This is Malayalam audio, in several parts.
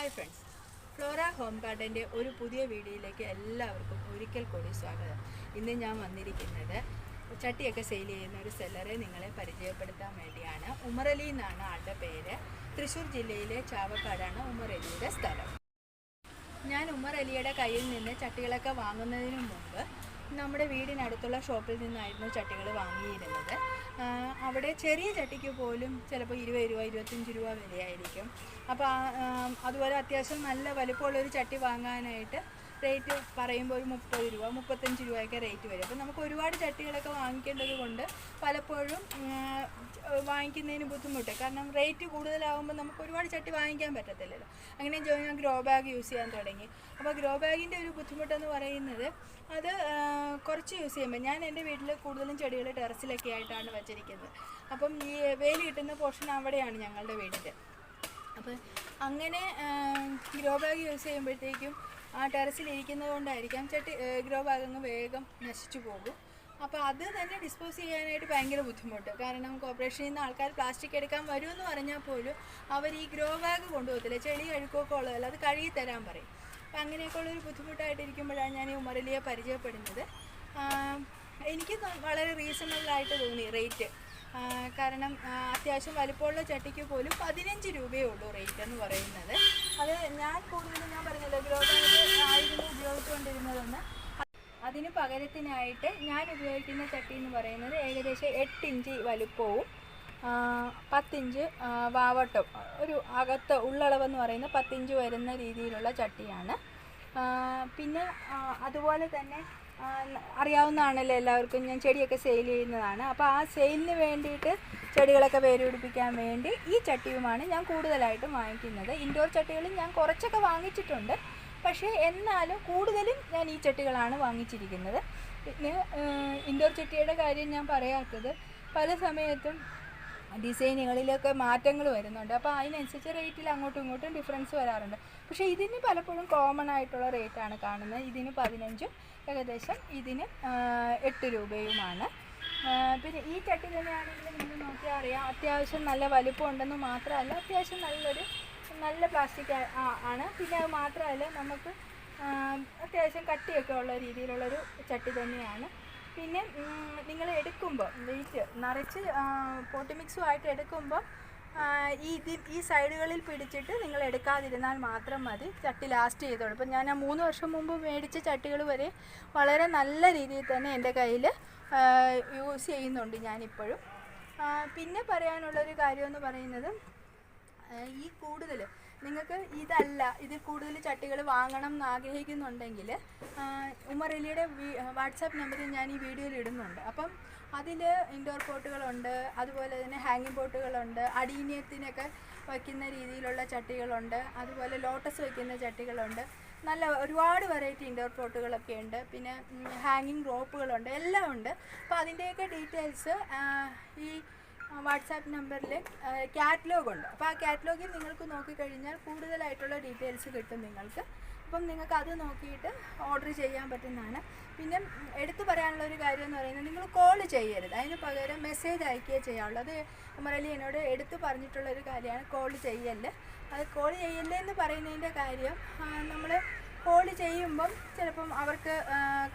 ഹായ് ഫ്രണ്ട്സ് ഫ്ലോറ ഹോം ഗാർഡന്റെ ഒരു പുതിയ വീഡിയോയിലേക്ക് എല്ലാവർക്കും ഒരിക്കൽ കൂടി സ്വാഗതം. ഇന്ന് ഞാൻ വന്നിരിക്കുന്നത് ചട്ടിയൊക്കെ സെയിൽ ചെയ്യുന്ന ഒരു സെല്ലറെ നിങ്ങളെ പരിചയപ്പെടുത്താൻ വേണ്ടിയാണ്. ഉമറലി എന്നാണ് ആളുടെ പേര്. തൃശ്ശൂർ ജില്ലയിലെ ചാവക്കാടാണ് ഉമറലിയുടെ സ്ഥലം. ഞാൻ ഉമറലിയുടെ കയ്യിൽ നിന്ന് ചട്ടികളൊക്കെ വാങ്ങുന്നതിന് മുമ്പ് നമ്മുടെ വീടിനടുത്തുള്ള ഷോപ്പിൽ നിന്നായിരുന്നു ചട്ടികൾ വാങ്ങിയിരുന്നത്. അവിടെ ചെറിയ ചട്ടിക്ക് പോലും ചിലപ്പോൾ ഇരുപത് രൂപ ഇരുപത്തഞ്ച് രൂപ വിലയായിരിക്കും. അപ്പോൾ അതുപോലെ അത്യാവശ്യം നല്ല വലിപ്പമുള്ളൊരു ചട്ടി വാങ്ങാനായിട്ട് റേറ്റ് പറയുമ്പോൾ ഒരു മുപ്പത് രൂപ മുപ്പത്തഞ്ച് രൂപയൊക്കെ റേറ്റ് വരും. അപ്പോൾ നമുക്ക് ഒരുപാട് ചട്ടികളൊക്കെ വാങ്ങിക്കേണ്ടത് കൊണ്ട് പലപ്പോഴും വാങ്ങിക്കുന്നതിന് ബുദ്ധിമുട്ട്. കാരണം റേറ്റ് കൂടുതലാകുമ്പോൾ നമുക്ക് ഒരുപാട് ചട്ടി വാങ്ങിക്കാൻ പറ്റത്തില്ലല്ലോ. അങ്ങനെ ഞാൻ ഗ്രോ ബാഗ് യൂസ് ചെയ്യാൻ തുടങ്ങി. അപ്പോൾ ഗ്രോ ബാഗിന്റെ ഒരു ബുദ്ധിമുട്ടെന്ന് പറയുന്നത് അത് കുറച്ച് യൂസ് ചെയ്യുമ്പോൾ ഞാൻ എന്റെ വീട്ടിൽ കൂടുതലും ചെടികൾ ടെറസിലൊക്കെ ആയിട്ടാണ് വെച്ചിരിക്കുന്നത്. അപ്പം ഈ വെയിൽ കിട്ടുന്ന പോർഷൻ അവിടെയാണ് ഞങ്ങളുടെ വീടിന്റെ അപ്പം അങ്ങനെ ഗ്രോ ബാഗ് യൂസ് ചെയ്യുമ്പോഴത്തേക്കും ആ ടെറസിലിരിക്കുന്നത് കൊണ്ടായിരിക്കാം ചട്ടി ഗ്രോ ബാഗ് അങ്ങ് വേഗം നശിച്ചു പോകും. അപ്പോൾ അത് തന്നെ ഡിസ്പോസ് ചെയ്യാനായിട്ട് ഭയങ്കര ബുദ്ധിമുട്ട്. കാരണം കോർപ്പറേഷനിൽ നിന്ന് ആൾക്കാർ പ്ലാസ്റ്റിക് എടുക്കാൻ വരുമെന്ന് പറഞ്ഞാൽ പോലും അവർ ഈ ഗ്രോ ബാഗ് കൊണ്ടുപോകത്തില്ല. ചെളി അഴുക്കൊക്കെ ഉള്ളതല്ല അത് കഴുകി തരാൻ പറയും. അപ്പം അങ്ങനെയൊക്കെ ഉള്ളൊരു ബുദ്ധിമുട്ടായിട്ടിരിക്കുമ്പോഴാണ് ഞാൻ ഈ ഉമറലിയെ പരിചയപ്പെടുന്നത്. എനിക്ക് വളരെ റീസണബിളായിട്ട് തോന്നി റേറ്റ് കാരണം അത്യാവശ്യം വലിപ്പമുള്ള ചട്ടിക്ക് പോലും പതിനഞ്ച് രൂപയേ ഉള്ളൂ റേറ്റ് എന്ന് പറയുന്നത്. അത് ഞാൻ കൂടുതലും ഞാൻ പറഞ്ഞല്ലോ ഗ്രോ ബാഗ് ആയിരുന്നു ഉപയോഗിച്ചുകൊണ്ടിരുന്നതെന്ന്. അതിന് പകരത്തിനായിട്ട് ഞാൻ ഉപയോഗിക്കുന്ന ചട്ടി എന്ന് പറയുന്നത് ഏകദേശം എട്ട് ഇഞ്ച് വലുപ്പവും പത്തിഞ്ച് വാവട്ടം ഒരു അകത്ത് ഉള്ളളവെന്ന് പറയുന്ന പത്തിഞ്ച് വരുന്ന രീതിയിലുള്ള ചട്ടിയാണ്. പിന്നെ അതുപോലെ തന്നെ അറിയാവുന്നതാണല്ലോ എല്ലാവർക്കും ഞാൻ ചെടിയൊക്കെ സെയിൽ ചെയ്യുന്നതാണ്. അപ്പോൾ ആ സെയിലിന് വേണ്ടിയിട്ട് ചെടികളൊക്കെ വേരുപിടിപ്പിക്കാൻ വേണ്ടി ഈ ചട്ടിയുമാണ് ഞാൻ കൂടുതലായിട്ടും വാങ്ങിക്കുന്നത്. ഇൻഡോർ ചട്ടികളും ഞാൻ കുറച്ചൊക്കെ വാങ്ങിച്ചിട്ടുണ്ട്. പക്ഷേ എന്നാലും കൂടുതലും ഞാൻ ഈ ചട്ടികളാണ് വാങ്ങിച്ചിരിക്കുന്നത്. പിന്നെ ഇൻഡോർ ചട്ടിയുടെ കാര്യം ഞാൻ പറയാത്തത് പല സമയത്തും ഡിസൈനുകളിലൊക്കെ മാറ്റങ്ങൾ വരുന്നുണ്ട്. അപ്പോൾ അതിനനുസരിച്ച് റേറ്റിൽ അങ്ങോട്ടും ഇങ്ങോട്ടും ഡിഫറൻസ് വരാറുണ്ട്. പക്ഷേ ഇതിന് പലപ്പോഴും കോമൺ ആയിട്ടുള്ള റേറ്റാണ് കാണുന്നത്. ഇതിന് പതിനഞ്ചും ഏകദേശം ഇതിന് എട്ട് രൂപയുമാണ്. പിന്നെ ഈ ചട്ടി തന്നെയാണെങ്കിൽ നിങ്ങൾ നോക്കിയാൽ അറിയാം അത്യാവശ്യം നല്ല വലുപ്പം ഉണ്ടെന്ന് മാത്രമല്ല അത്യാവശ്യം നല്ലൊരു നല്ല പ്ലാസ്റ്റിക് ആണ്. പിന്നെ അത് മാത്രമല്ല നമുക്ക് അത്യാവശ്യം കട്ടിയൊക്കെ ഉള്ള രീതിയിലുള്ളൊരു ചട്ടി തന്നെയാണ്. പിന്നെ നിങ്ങൾ എടുക്കുമ്പോൾ വെയിറ്റ് നിറച്ച് പോട്ടി മിക്സുമായിട്ട് എടുക്കുമ്പോൾ ഈ ഈ സൈഡുകളിൽ പിടിച്ചിട്ട് നിങ്ങൾ എടുക്കാതിരുന്നാൽ മാത്രം മതി. ചട്ടി ലാസ്റ്റ് ചെയ്തോളൂ. ഇപ്പം ഞാൻ ആ മൂന്ന് വർഷം മുമ്പ് മേടിച്ച ചട്ടികൾ വരെ വളരെ നല്ല രീതിയിൽ തന്നെ എന്റെ കയ്യിൽ യൂസ് ചെയ്യുന്നുണ്ട് ഞാനിപ്പോഴും. പിന്നെ പറയാനുള്ളൊരു കാര്യമെന്ന് പറയുന്നത് ഈ കൂടുതൽ നിങ്ങൾക്ക് ഇതല്ല ഇതിൽ കൂടുതൽ ചട്ടികൾ വാങ്ങണം എന്ന് ആഗ്രഹിക്കുന്നുണ്ടെങ്കിൽ ഉമറലിയുടെ വാട്സാപ്പ് നമ്പറിൽ ഞാൻ ഈ വീഡിയോയിൽ ഇടുന്നുണ്ട്. അപ്പം അതിൽ ഇൻഡോർ പോട്ടുകളുണ്ട് അതുപോലെ തന്നെ ഹാങ്ങിങ് പോട്ടുകളുണ്ട് അടീനിയത്തിനൊക്കെ വയ്ക്കുന്ന രീതിയിലുള്ള ചട്ടികളുണ്ട് അതുപോലെ ലോട്ടസ് വയ്ക്കുന്ന ചട്ടികളുണ്ട്. നല്ല ഒരുപാട് വെറൈറ്റി ഇൻഡോർ പോട്ടുകളൊക്കെ ഉണ്ട്. പിന്നെ ഹാങ്ങിങ് റോപ്പുകളുണ്ട് എല്ലാം ഉണ്ട്. അപ്പോൾ അതിന്റെയൊക്കെ ഡീറ്റെയിൽസ് ഈ വാട്സാപ്പ് നമ്പറിൽ കാറ്റലോഗ് ഉണ്ട് അപ്പോൾ ആ കാറ്റലോഗിൽ നിങ്ങൾക്ക് നോക്കിക്കഴിഞ്ഞാൽ കൂടുതലായിട്ടുള്ള ഡീറ്റെയിൽസ് കിട്ടും നിങ്ങൾക്ക്. അപ്പം നിങ്ങൾക്ക് അത് നോക്കിയിട്ട് ഓർഡർ ചെയ്യാൻ പറ്റുന്നതാണ്. പിന്നെ എടുത്തു പറയാനുള്ള ഒരു കാര്യം എന്ന് പറയുന്നത് നിങ്ങൾ കോൾ ചെയ്യരുത്. അതിന് പകരം മെസ്സേജ് അയക്കുകയേ ചെയ്യാവുള്ളൂ. അത് മുരളി എന്നോട് എടുത്തു പറഞ്ഞിട്ടുള്ള ഒരു കാര്യമാണ് കോൾ ചെയ്യൽ. അത് കോൾ ചെയ്യല്ലെന്ന് പറയുന്നതിന്റെ കാര്യം നമ്മൾ കോൾ ചെയ്യുമ്പം ചിലപ്പം അവർക്ക്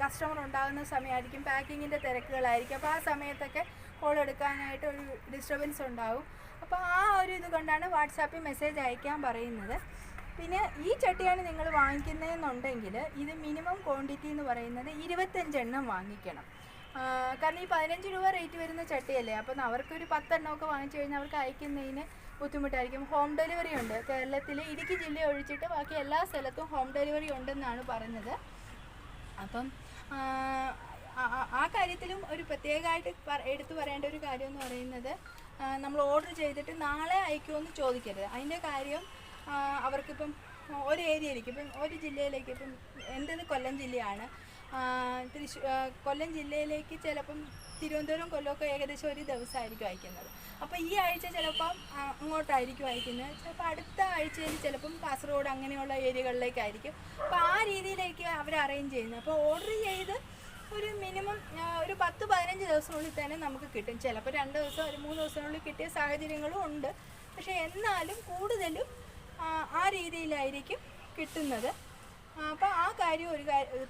കസ്റ്റമർ ഉണ്ടാകുന്ന സമയമായിരിക്കും പാക്കിങ്ങിന്റെ തിരക്കുകളായിരിക്കും. അപ്പോൾ ആ സമയത്തൊക്കെ കോൾ എടുക്കാനായിട്ട് ഒരു ഡിസ്റ്റർബൻസ് ഉണ്ടാവും. അപ്പോൾ ആ ഒരു ഇത് കൊണ്ടാണ് വാട്സാപ്പിൽ മെസ്സേജ് അയക്കാൻ പറയുന്നത്. പിന്നെ ഈ ചട്ടിയാണ് നിങ്ങൾ വാങ്ങിക്കുന്നതെന്നുണ്ടെങ്കിൽ ഇത് മിനിമം ക്വാണ്ടിറ്റി എന്ന് പറയുന്നത് ഇരുപത്തഞ്ചെണ്ണം വാങ്ങിക്കണം. കാരണം ഈ പതിനഞ്ച് രൂപ റേറ്റ് വരുന്ന ചട്ടിയല്ലേ? അപ്പം അവർക്കൊരു പത്തെണ്ണമൊക്കെ വാങ്ങിച്ചു കഴിഞ്ഞാൽ അവർക്ക് അയക്കുന്നതിന് ബുദ്ധിമുട്ടായിരിക്കും. ഹോം ഡെലിവറി ഉണ്ട്. കേരളത്തിൽ ഇടുക്കി ജില്ല ഒഴിച്ചിട്ട് ബാക്കി എല്ലാ സ്ഥലത്തും ഹോം ഡെലിവറി ഉണ്ടെന്നാണ് പറഞ്ഞത് അപ്പം ആ, കാര്യത്തിലും ഒരു പ്രത്യേകമായിട്ട് എടുത്തു പറയേണ്ട ഒരു കാര്യം എന്ന് പറയുന്നത് നമ്മൾ ഓർഡർ ചെയ്തിട്ട് നാളെ അയക്കുമെന്ന് ചോദിക്കരുത്. അതിന്റെ കാര്യം അവർക്കിപ്പം ഒരു ഏരിയയിലേക്ക് ഇപ്പം ഒരു ജില്ലയിലേക്ക് ഇപ്പം എന്റേത് കൊല്ലം ജില്ലയാണ്. തൃശ്ശൂർ കൊല്ലം ജില്ലയിലേക്ക് ചിലപ്പം തിരുവനന്തപുരം കൊല്ലമൊക്കെ ഏകദേശം ഒരു ദിവസമായിരിക്കും അയക്കുന്നത്. അപ്പോൾ ഈ ആഴ്ച ചിലപ്പം അങ്ങോട്ടായിരിക്കും അയക്കുന്നത്. ചിലപ്പോൾ അടുത്ത ആഴ്ചയിൽ ചിലപ്പം കാസർഗോഡ് അങ്ങനെയുള്ള ഏരിയകളിലേക്കായിരിക്കും. അപ്പോൾ ആ രീതിയിലേക്ക് അവർ അറേഞ്ച് ചെയ്യുന്നത്. അപ്പോൾ ഓർഡർ ചെയ്ത് ഒരു മിനിമം ഒരു പത്ത് പതിനഞ്ച് ദിവസത്തിനുള്ളിൽ തന്നെ നമുക്ക് കിട്ടും. ചിലപ്പോൾ രണ്ട് ദിവസം ഒരു മൂന്ന് ദിവസത്തിനുള്ളിൽ കിട്ടിയ സാഹചര്യങ്ങളും ഉണ്ട്. പക്ഷേ എന്നാലും കൂടുതലും ആ, രീതിയിലായിരിക്കും കിട്ടുന്നത്. അപ്പോൾ ആ കാര്യം ഒരു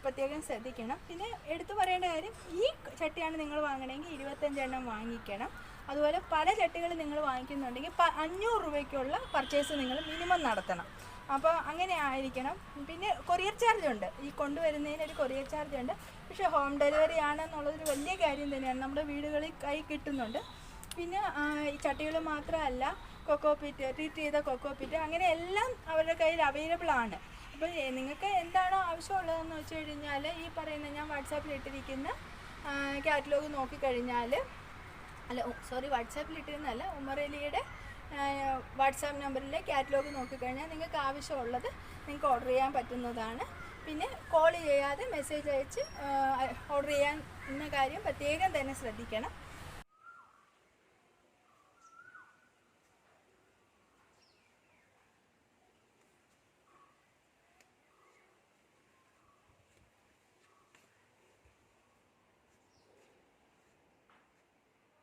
പ്രത്യേകം ശ്രദ്ധിക്കണം. പിന്നെ എടുത്തു പറയേണ്ട കാര്യം ഈ ചട്ടിയാണ് നിങ്ങൾ വാങ്ങണമെങ്കിൽ ഇരുപത്തഞ്ചെണ്ണം വാങ്ങിക്കണം. അതുപോലെ പല ചട്ടികൾ നിങ്ങൾ വാങ്ങിക്കുന്നുണ്ടെങ്കിൽ അഞ്ഞൂറ് രൂപയ്ക്കുള്ള പർച്ചേസ് നിങ്ങൾ മിനിമം നടത്തണം. അപ്പോൾ അങ്ങനെ ആയിരിക്കണം. പിന്നെ കൊറിയർ ചാർജ് ഉണ്ട്. ഈ കൊണ്ടുവരുന്നതിന് ഒരു കൊറിയർ ചാർജ് ഉണ്ട്. പക്ഷേ ഹോം ഡെലിവറി ആണെന്നുള്ളതൊരു വലിയ കാര്യം തന്നെയാണ്. നമ്മുടെ വീടുകളിൽ കൈ കിട്ടുന്നുണ്ട്. പിന്നെ ഈ ചട്ടികൾ മാത്രമല്ല കൊക്കോ പിറ്റ് ട്രീറ്റ് ചെയ്ത കൊക്കോ പിറ്റ് അങ്ങനെ എല്ലാം അവരുടെ കയ്യിൽ അവൈലബിൾ ആണ്. അപ്പോൾ നിങ്ങൾക്ക് എന്താണോ ആവശ്യമുള്ളതെന്ന് വെച്ച് കഴിഞ്ഞാൽ ഈ പറയുന്ന ഞാൻ വാട്സാപ്പിൽ ഇട്ടിരിക്കുന്ന കാറ്റലോഗ് നോക്കിക്കഴിഞ്ഞാൽ അല്ല സോറി വാട്സാപ്പിൽ ഇട്ടിരുന്നല്ല ഉമറലിയുടെ വാട്സാപ്പ് നമ്പറിലെ കാറ്റലോഗ് നോക്കിക്കഴിഞ്ഞാൽ നിങ്ങൾക്ക് ആവശ്യമുള്ളത് നിങ്ങൾക്ക് ഓർഡർ ചെയ്യാൻ പറ്റുന്നതാണ്. പിന്നെ കോൾ ചെയ്യാതെ മെസ്സേജ് അയച്ച് ഓർഡർ ചെയ്യാൻ കാര്യം പ്രത്യേകം തന്നെ ശ്രദ്ധിക്കണം.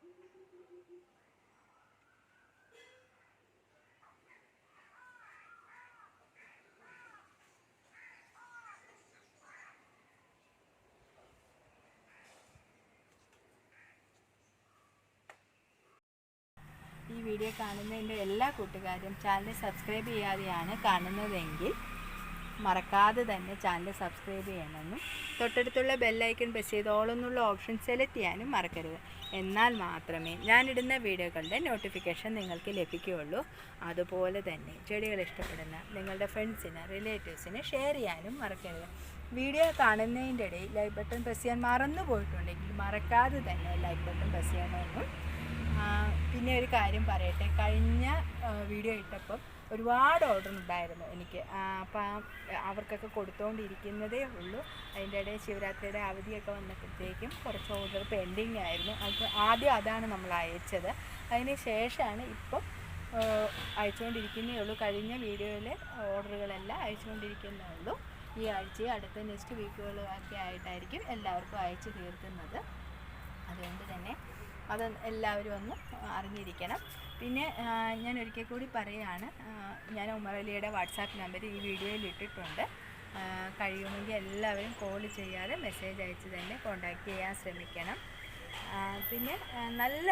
ഈ വീഡിയോ കാണുന്നതിന്റെ എല്ലാ കൂട്ടുകാരും ചാനൽ സബ്സ്ക്രൈബ് ചെയ്യാതെയാണ് കാണുന്നതെങ്കിൽ മറക്കാതെ തന്നെ ചാനൽ സബ്സ്ക്രൈബ് ചെയ്യണമെന്നും തൊട്ടടുത്തുള്ള ബെല്ലൈക്കൺ പ്രസ് ചെയ്ത് all എന്നുള്ള ഓപ്ഷൻ സെലക്ട് ചെയ്യാനും മറക്കരുത്. എന്നാൽ മാത്രമേ ഞാനിടുന്ന വീഡിയോകളുടെ നോട്ടിഫിക്കേഷൻ നിങ്ങൾക്ക് ലഭിക്കുകയുള്ളൂ. അതുപോലെ തന്നെ ചെടികൾ ഇഷ്ടപ്പെടുന്ന നിങ്ങളുടെ ഫ്രണ്ട്സിന് റിലേറ്റീവ്സിന് ഷെയർ ചെയ്യാനും മറക്കരുത്. വീഡിയോ കാണുന്നതിന്റെ ഇടയിൽ ലൈക്ക് ബട്ടൺ പ്രസ് ചെയ്യാൻ മറന്നു പോയിട്ടുണ്ടെങ്കിൽ മറക്കാതെ തന്നെ ലൈക്ക് ബട്ടൺ പ്രസ് ചെയ്യണമെന്നും പിന്നെ ഒരു കാര്യം പറയട്ടെ. കഴിഞ്ഞ വീഡിയോ ഇട്ടപ്പം ഒരുപാട് ഓർഡർ ഉണ്ടായിരുന്നു എനിക്ക്. അപ്പം അവർക്കൊക്കെ കൊടുത്തുകൊണ്ടിരിക്കുന്നതേ ഉള്ളൂ. അതിന്റെ ഇടയിൽ ശിവരാത്രിയുടെ അവധിയൊക്കെ വന്നപ്പോഴത്തേക്കും കുറച്ച് ഓർഡർ പെൻഡിങ് ആയിരുന്നു. അത് ആദ്യം അതാണ് നമ്മൾ അയച്ചത്. അതിന് ശേഷമാണ് ഇപ്പം അയച്ചുകൊണ്ടിരിക്കുന്നേ ഉള്ളൂ. കഴിഞ്ഞ വീഡിയോയിലെ ഓർഡറുകളെല്ലാം അയച്ചുകൊണ്ടിരിക്കുന്നേ ഉള്ളൂ. ഈ ആഴ്ചയും അടുത്ത നെക്സ്റ്റ് വീക്കുകളൊക്കെ ആയിട്ടായിരിക്കും എല്ലാവർക്കും അയച്ചു തീർക്കുന്നത്. അതുകൊണ്ട് തന്നെ അത് എല്ലാവരും ഒന്ന് അറിഞ്ഞിരിക്കണം. പിന്നെ ഞാൻ ഒരിക്കൽ കൂടി പറയുകയാണ് ഞാൻ ഉമറലിയുടെ വാട്സാപ്പ് നമ്പർ ഈ വീഡിയോയിൽ ഇട്ടിട്ടുണ്ട്. കഴിയുമെങ്കിൽ എല്ലാവരും കോൾ ചെയ്യാതെ മെസ്സേജ് അയച്ച് തന്നെ കോണ്ടാക്ട് ചെയ്യാൻ ശ്രമിക്കണം. പിന്നെ നല്ല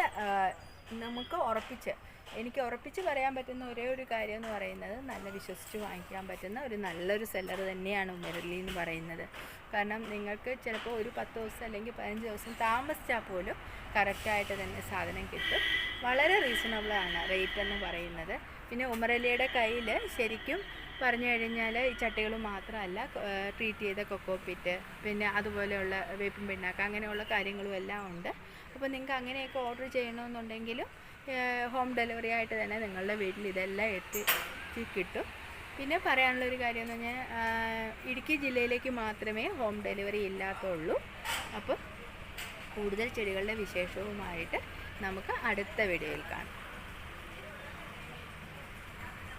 നമുക്ക് ഉറപ്പിച്ച് എനിക്ക് ഉറപ്പിച്ച് പറയാൻ പറ്റുന്ന ഒരേ ഒരു കാര്യം എന്ന് പറയുന്നത് നല്ല വിശ്വസിച്ച് വാങ്ങിക്കാൻ പറ്റുന്ന ഒരു നല്ലൊരു സെല്ലർ തന്നെയാണ് ഉമ്മരലി എന്ന് പറയുന്നത്. കാരണം നിങ്ങൾക്ക് ചിലപ്പോൾ ഒരു പത്ത് ദിവസം അല്ലെങ്കിൽ പതിനഞ്ച് ദിവസം താമസിച്ചാൽ പോലും കറക്റ്റായിട്ട് തന്നെ സാധനം കിട്ടും. വളരെ റീസണബിളാണ് റേറ്റ് എന്ന് പറയുന്നത്. പിന്നെ ഉമറലിയുടെ കയ്യിൽ ശരിക്കും പറഞ്ഞു കഴിഞ്ഞാൽ ഈ ചട്ടികൾ മാത്രമല്ല ട്രീറ്റ് ചെയ്ത കൊക്കോപ്പിറ്റ് പിന്നെ അതുപോലെയുള്ള വേപ്പിൻ പിണ്ണാക്ക് അങ്ങനെയുള്ള കാര്യങ്ങളും എല്ലാം ഉണ്ട്. അപ്പോൾ നിങ്ങൾക്ക് അങ്ങനെയൊക്കെ ഓർഡർ ചെയ്യണമെന്നുണ്ടെങ്കിലും ഹോം ഡെലിവറി ആയിട്ട് തന്നെ നിങ്ങളുടെ വീട്ടിൽ ഇതെല്ലാം എത്തി കിട്ടും. പിന്നെ പറയാനുള്ളൊരു കാര്യം എന്ന് പറഞ്ഞാൽ ഇടുക്കി ജില്ലയിലേക്ക് മാത്രമേ ഹോം ഡെലിവറി ഇല്ലാത്തുള്ളൂ. അപ്പോൾ കൂടുതൽ ചെടികളുടെ വിശേഷവുമായിട്ട് നമുക്ക് അടുത്ത വീഡിയോയിൽ കാണാം.